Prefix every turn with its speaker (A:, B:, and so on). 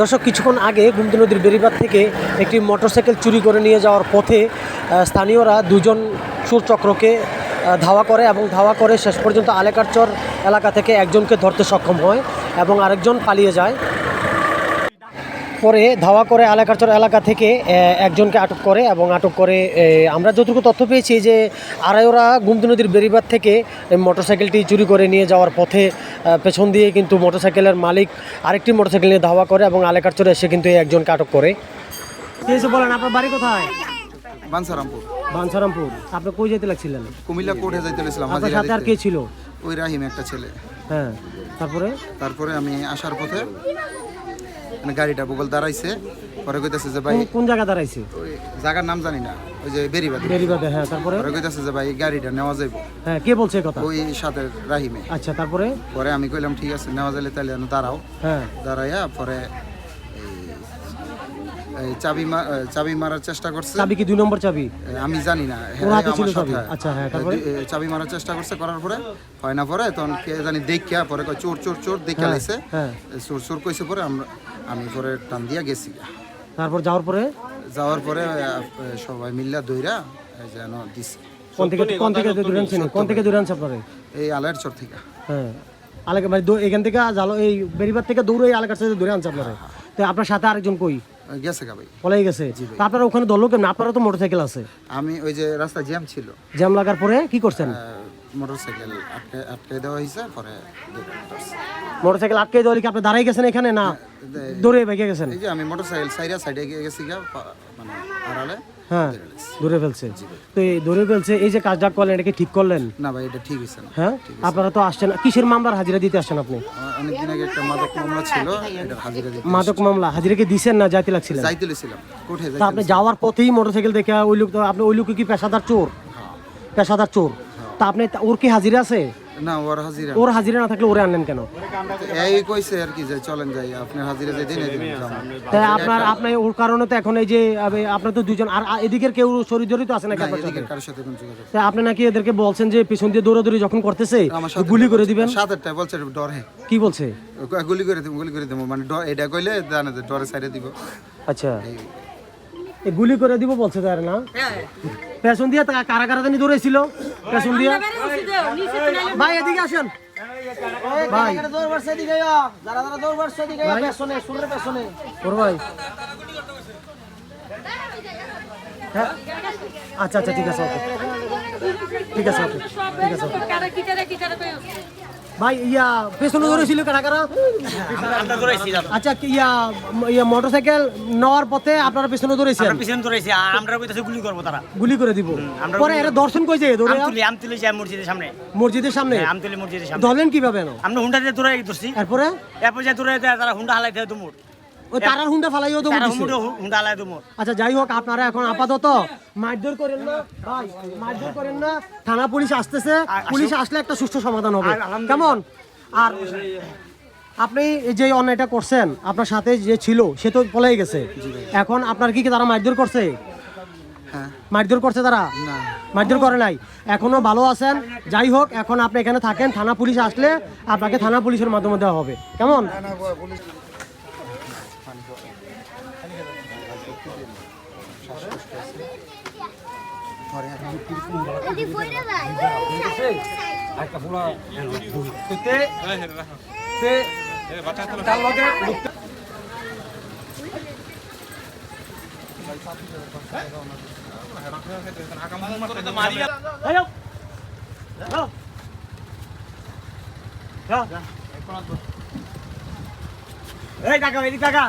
A: দর্শক, কিছুক্ষণ আগে গুমতি নদীর বেরিবাদ থেকে একটি মোটরসাইকেল চুরি করে নিয়ে যাওয়ার পথে স্থানীয়রা দুজন সুরচক্রকে ধাওয়া করে এবং ধাওয়া করে শেষ পর্যন্ত আলেকারচর এলাকা থেকে একজনকে ধরতে সক্ষম হয় এবং আরেকজন পালিয়ে যায়। পরে ধাওয়া করে এলাকাচর এলাকা থেকে একজনকে আটক করে এবং আটক করে আমরা যতটুকু তথ্য পেয়েছি যে আড়াইওরা গুমতি নদীর বেরিবাদ থেকে এই মোটরসাইকেলটি চুরি করে নিয়ে যাওয়ার পথে পেছন দিয়ে কিন্তু মোটরসাইকেলের মালিক আরেকটি মোটরসাইকেল নিয়ে ধাওয়া করে এবং এলাকাচরে এসে কিন্তু একজনকে আটক করে। বলেন আপনার বাড়ি কোথায়?
B: বানসারামপুর।
A: বাঞ্ছারামপুর আপনি কই যেতে লাগছিলেন?
B: কুমিল্লা কোর্টে যাইতে গেছিলাম
A: আপনার সাথে আর। কে ছিল?
B: ওই রাহিম একটা ছেলে।
A: হ্যাঁ তারপরে?
B: তারপরে আমি আসার পথে মানে গাড়িটা বগল দাঁড়াইছে। পরে কইতাছে যে ভাই
A: কোন- জায়গা দাঁড়াইছে?
B: জায়গার নাম জানি না ওই যে বেরিবাদে।
A: বেরিবাদে হ্যাঁ তারপরে?
B: পরে কইতাছে যে ভাই গাড়িটা নেওয়া যাইব।
A: হ্যাঁ কে বলছে কথা?
B: ওই সাথে রাহিমে।
A: আচ্ছা তারপরে?
B: পরে আমি কইলাম ঠিক আছে নেওয়া যাইলে তাহলে দাঁড়াও।
A: হ্যাঁ।
B: দাঁড়াইয়া পরে চাবি চাবি মারার চেষ্টা করছে।
A: চাবি কি দুই নম্বর চাবি?
B: আমি জানি না। হ্যাঁ,
A: ওর হাতে ছিল চাবি? আচ্ছা, হ্যাঁ, তারপরে?
B: চাবি মারার চেষ্টা করছে করার পরে হয় না পরে তখন কে জানি দেখিয়া পরে কয় চোর চোর চোর দেখে
A: হ্যাঁ,
B: লাইছে।
A: হ্যাঁ।
B: চোর চোর কইছে পরে আমরা আমি পরে টান দিয়া গেছি
A: তারপর যাওয়ার পরে?
B: যাওয়ার পরে সবাই মিল্লা দইরা এই যেন দিছে।
A: কোন থেকে কোন থেকে দূরে আনছেন? কোন থেকে দূরে আনছে আপনারে?
B: এই আলের চর থেকে।
A: হ্যাঁ। আলাকে মানে এখান থেকে জালো এই বেরিবার থেকে দৌড়ে এই এলাকার সাথে দূরে আনছে আপনারে। তো আপনার সাথে আরেকজন কই?
B: গেছে গা ভাই।
A: পলাই গেছে? আপনারা ওখানে দলকে কেমন? আপনারা তো মোটরসাইকেল আছে।
B: আমি ওই যে রাস্তা জ্যাম ছিল।
A: জ্যাম লাগার পরে কি করছেন?
B: মোটর সাইকেল আটকে আটকে দেওয়া হয়েছে পরে
A: মোটরসাইকেল আটকে দেওয়া কি আপনি দাঁড়াই গেছেন এখানে না দৌড়ে গেছেন?
B: এই যে আমি মোটর সাইকেল সাইডে সাইডে গিয়ে গেছি গা মানে আড়ালে
A: হ্যাঁ দৌড়ে ফেলছে। তো এই দৌড়ে ফেলছে এই যে কাজটা করলেন এটা কি ঠিক করলেন?
B: না ভাই এটা ঠিক হয়েছে না।
A: হ্যাঁ? আপনারা তো আসছেন কিসের মামলার হাজিরা দিতে আসছেন আপনি?
B: অনেকদিন আগে একটা মাদক মামলা ছিল এটা হাজিরা দিতে
A: মাদক মামলা দিছেন না যাইতে লাগছিলেন?
B: যাইতে লেছিলাম কোঠে যাইতে
A: আপনি যাওয়ার পথেই মোটরসাইকেল দেখে ওই লোক তো আপনি ওই লোক কি পেশাদার চোর? পেশাদার চোর? তা আপনি ওর কি হাজিরা আছে?
B: না ওর হাজিরা
A: ওর হাজিরা না থাকলে ওরে আনলেন কেন?
B: এই কইছে আর কি যে চলেন যাই আপনার হাজিরা যাই দিন।
A: তাই আপনার আপনার ওর কারণে তো এখন এই যে আপনার তো দুজন আর এদিকের কেউ শরীর জড়িত আছে নাকি
B: না,
A: আপনার সাথে?
B: কারোর সাথে
A: তাই আপনি নাকি এদেরকে বলছেন যে পিছন দিয়ে দৌড়াদৌড়ি যখন করতেছে গুলি করে দিবেন?
B: সাতেরটা বলছে ডর হে।
A: কি বলছে?
B: গুলি করে দিব গুলি করে দিব। মানে এটা কইলে জানে যে ডরে সাইডে দিব।
A: আচ্ছা। গুলি করে দিব বলছে তার না। পেছন দিয়ে তা কারা কারা জানি দৌড়েছিল পেছন দিয়ে। ভাই এদিকে আসেন। ভাই। ওর ভাই। হ্যাঁ। আচ্ছা আচ্ছা ঠিক আছে ওকে। ঠিক আছে ওকে। ঠিক আছে ওকে। ভাই ইয়া পেছনে ধরেছিল কারা কারা আচ্ছা ইয়া ইয়া মোটরসাইকেল নেওয়ার পথে আপনারা পেছনে ধরেছে
C: পেছনে ধরেছে আর আমরা কইতাছি গুলি করব তারা।
A: গুলি করে দিব। পরে এরা দর্শন কইছে ধরে
C: আমতুলি আমতুলি যায় মসজিদের সামনে।
A: মসজিদের সামনে?
C: হ্যাঁ, আমতুলি মসজিদের সামনে।
A: ধরলেন কীভাবে
C: আমরা হুন্ডা দিয়ে ধরে ধরছি।
A: তারপরে
C: এরপর যে ধরে তারা হুন্ডা হালাই দেয় দুমুর।
A: ওই তারার হুন্ডা ফালাইও তো।
C: হুন্ডা হুন্ডা হালাই
A: আচ্ছা যাই হোক আপনারা এখন আপাতত মারধর করেন না। ভাই মারধর করেন না। থানা পুলিশ আসতেছে। পুলিশ আসলে একটা সুষ্ঠু সমাধান হবে। কেমন? আর আপনি এই যে অন্যায়টা করছেন আপনার সাথে যে ছিল সে তো পলাই গেছে। এখন আপনার কি কি তারা মারধর করছে?
B: হ্যাঁ।
A: মারধর করছে তারা?
B: না।
A: মারধর করে নাই। এখনও ভালো আছেন। যাই হোক এখন আপনি এখানে থাকেন। থানা পুলিশ আসলে আপনাকে থানা পুলিশের মাধ্যমে দেওয়া হবে। কেমন? এই। যাও। এই কাকা